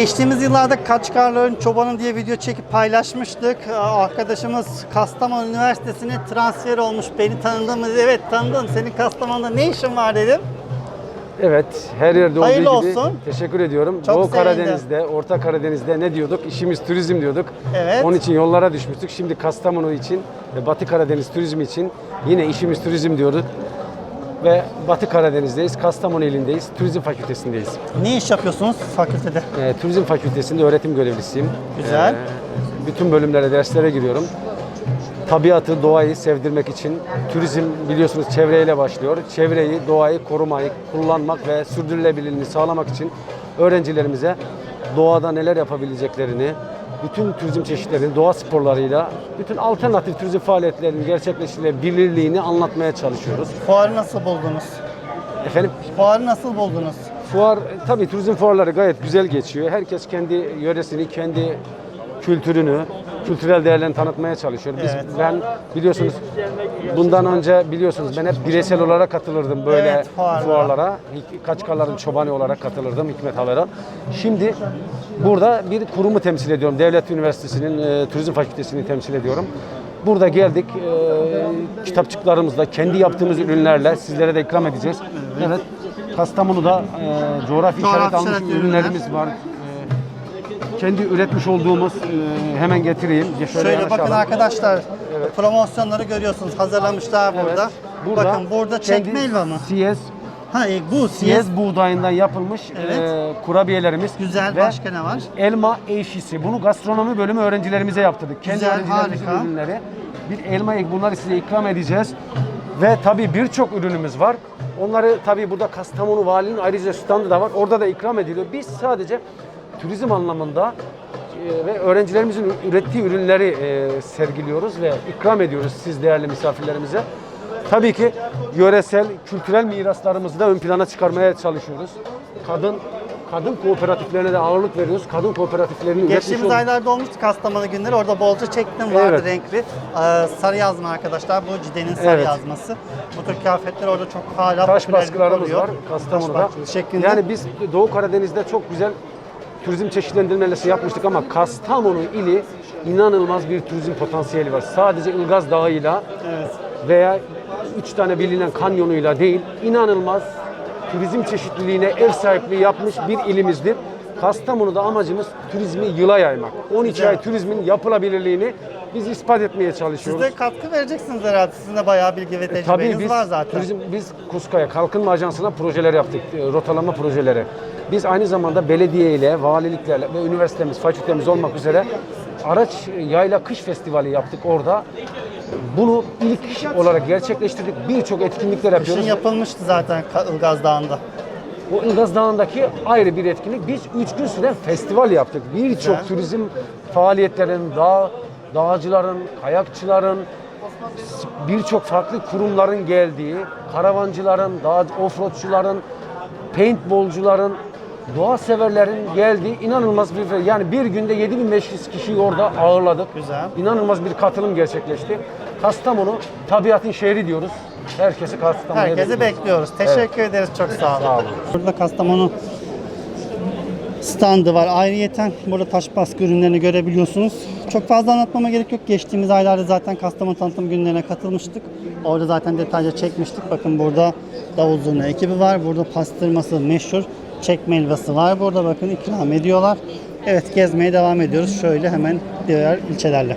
Geçtiğimiz yıllarda Kaçkarların Çobanı diye video çekip paylaşmıştık. Ee, Arkadaşımız Kastamonu Üniversitesi'ne transfer olmuş. Beni tanıdın mı? Evet tanıdım. Senin Kastamonu'da ne işin var dedim. Evet, her yerde olduğu Hayırlı gibi. olsun. Teşekkür ediyorum. Çok Doğu sevindim. Karadeniz'de, Orta Karadeniz'de ne diyorduk? İşimiz turizm diyorduk. Evet. Onun için yollara düşmüştük. Şimdi Kastamonu için ve Batı Karadeniz turizmi için yine işimiz turizm diyorduk. Ve Batı Karadeniz'deyiz, Kastamonu ilindeyiz, Turizm Fakültesindeyiz. Ne iş yapıyorsunuz fakültede? Ee, turizm Fakültesinde öğretim görevlisiyim. Güzel. Ee, bütün bölümlere, derslere giriyorum. Tabiatı, doğayı sevdirmek için turizm biliyorsunuz çevreyle başlıyor. Çevreyi, doğayı korumayı, kullanmak ve sürdürülebilirliğini sağlamak için öğrencilerimize doğada neler yapabileceklerini, bütün turizm çeşitlerini, doğa sporlarıyla, bütün alternatif turizm faaliyetlerinin gerçekleştirilebilirliğini anlatmaya çalışıyoruz. Fuarı nasıl buldunuz? Efendim? Fuarı nasıl buldunuz? Fuar, tabii turizm fuarları gayet güzel geçiyor. Herkes kendi yöresini, kendi kültürünü, kültürel değerlerini tanıtmaya çalışıyor. Biz, Evet. Ben biliyorsunuz bundan önce biliyorsunuz ben hep bireysel olarak katılırdım böyle Evet, fuarlara. fuarlara. Kaçkarların çobanı olarak katılırdım Hikmet Haber'a. Şimdi burada bir kurumu temsil ediyorum. Devlet Üniversitesi'nin e, Turizm Fakültesini temsil ediyorum. Burada geldik. E, kitapçıklarımızla, kendi yaptığımız ürünlerle sizlere de ikram edeceğiz. Evet. Kastamonu'da e, coğrafi işaret almış ürünlerimiz var. E, kendi üretmiş olduğumuz e, hemen getireyim. Şöyle, Şöyle bakın yanaşalım. arkadaşlar promosyonları görüyorsunuz. Hazırlamışlar burada. Evet. Bakın burada çekme kendi helva mı? Siyez, Ha e, bu siyez. siyez buğdayından yapılmış Evet. e, kurabiyelerimiz. Güzel. Ve Başka ne var? elma ekşisi. Bunu gastronomi bölümü öğrencilerimize yaptırdık. Kendi Güzel, öğrencilerimizin harika. ürünleri. Bir elma ek bunları size ikram edeceğiz. Ve tabii birçok ürünümüz var. Onları tabii burada Kastamonu Valinin ayrıca standı da var. Orada da ikram ediliyor. Biz sadece turizm anlamında e, ve öğrencilerimizin ürettiği ürünleri e, sergiliyoruz ve ikram ediyoruz siz değerli misafirlerimize. Tabii ki yöresel, kültürel miraslarımızı da ön plana çıkarmaya çalışıyoruz. Kadın kadın kooperatiflerine de ağırlık veriyoruz. Kadın kooperatiflerinin üretmiş Geçtiğimiz aylarda olmuştu Kastamonu günleri. Orada bolca çektim vardı Evet. renkli. Ee, sarı yazma arkadaşlar. Bu Cide'nin sarı Evet. yazması. Bu tür kıyafetler orada çok hala Taş baskılarımız var Kastamonu'da. Taş baskılı şeklinde. Yani biz Doğu Karadeniz'de çok güzel turizm çeşitlendirmesi yapmıştık ama Kastamonu ili inanılmaz bir turizm potansiyeli var. Sadece Ilgaz Dağı'yla Evet. veya üç tane bilinen kanyonuyla değil, inanılmaz turizm çeşitliliğine ev sahipliği yapmış bir ilimizdir. Kastamonu'da amacımız turizmi yıla yaymak. 12 Güzel. ay turizmin yapılabilirliğini biz ispat etmeye Siz çalışıyoruz. de katkı vereceksiniz herhalde. Sizin de bayağı bilgi ve E, tecrübeniz Tabii biz var zaten. turizm biz Kuskaya Kalkınma Ajansı'na projeler yaptık, e, rotalama projeleri. Biz aynı zamanda belediye ile, valiliklerle ve üniversitemiz, fakültemiz olmak üzere araç yayla kış festivali yaptık orada. Bunu ilk olarak gerçekleştirdik. Birçok etkinlikler Kışın yapıyoruz. yapılmıştı zaten Ilgaz Dağı'nda. O Ilgaz Dağı'ndaki ayrı bir etkinlik. Biz 3 gün süren festival yaptık. Birçok turizm faaliyetlerin, dağ, dağcıların, kayakçıların, birçok farklı kurumların geldiği, karavancıların, dağ, offroadçuların, paintballcuların, doğa severlerin geldiği inanılmaz bir yani bir günde 7500 kişiyi orada ağırladık. Güzel. İnanılmaz bir katılım gerçekleşti. Kastamonu tabiatın şehri diyoruz. Herkesi Kastamonu'ya Herkesi bekliyoruz. bekliyoruz. Teşekkür ederiz. Çok sağ olun. Sağ olun. Burada Kastamonu standı var. Ayrıyeten burada taş baskı ürünlerini görebiliyorsunuz. Çok fazla anlatmama gerek yok. Geçtiğimiz aylarda zaten Kastamonu tanıtım günlerine katılmıştık. Orada zaten detaylıca çekmiştik. Bakın burada davul zurna ekibi var. Burada pastırması meşhur. Çekme helvası var. Burada bakın ikram ediyorlar. Evet gezmeye devam ediyoruz. Şöyle hemen diğer ilçelerle.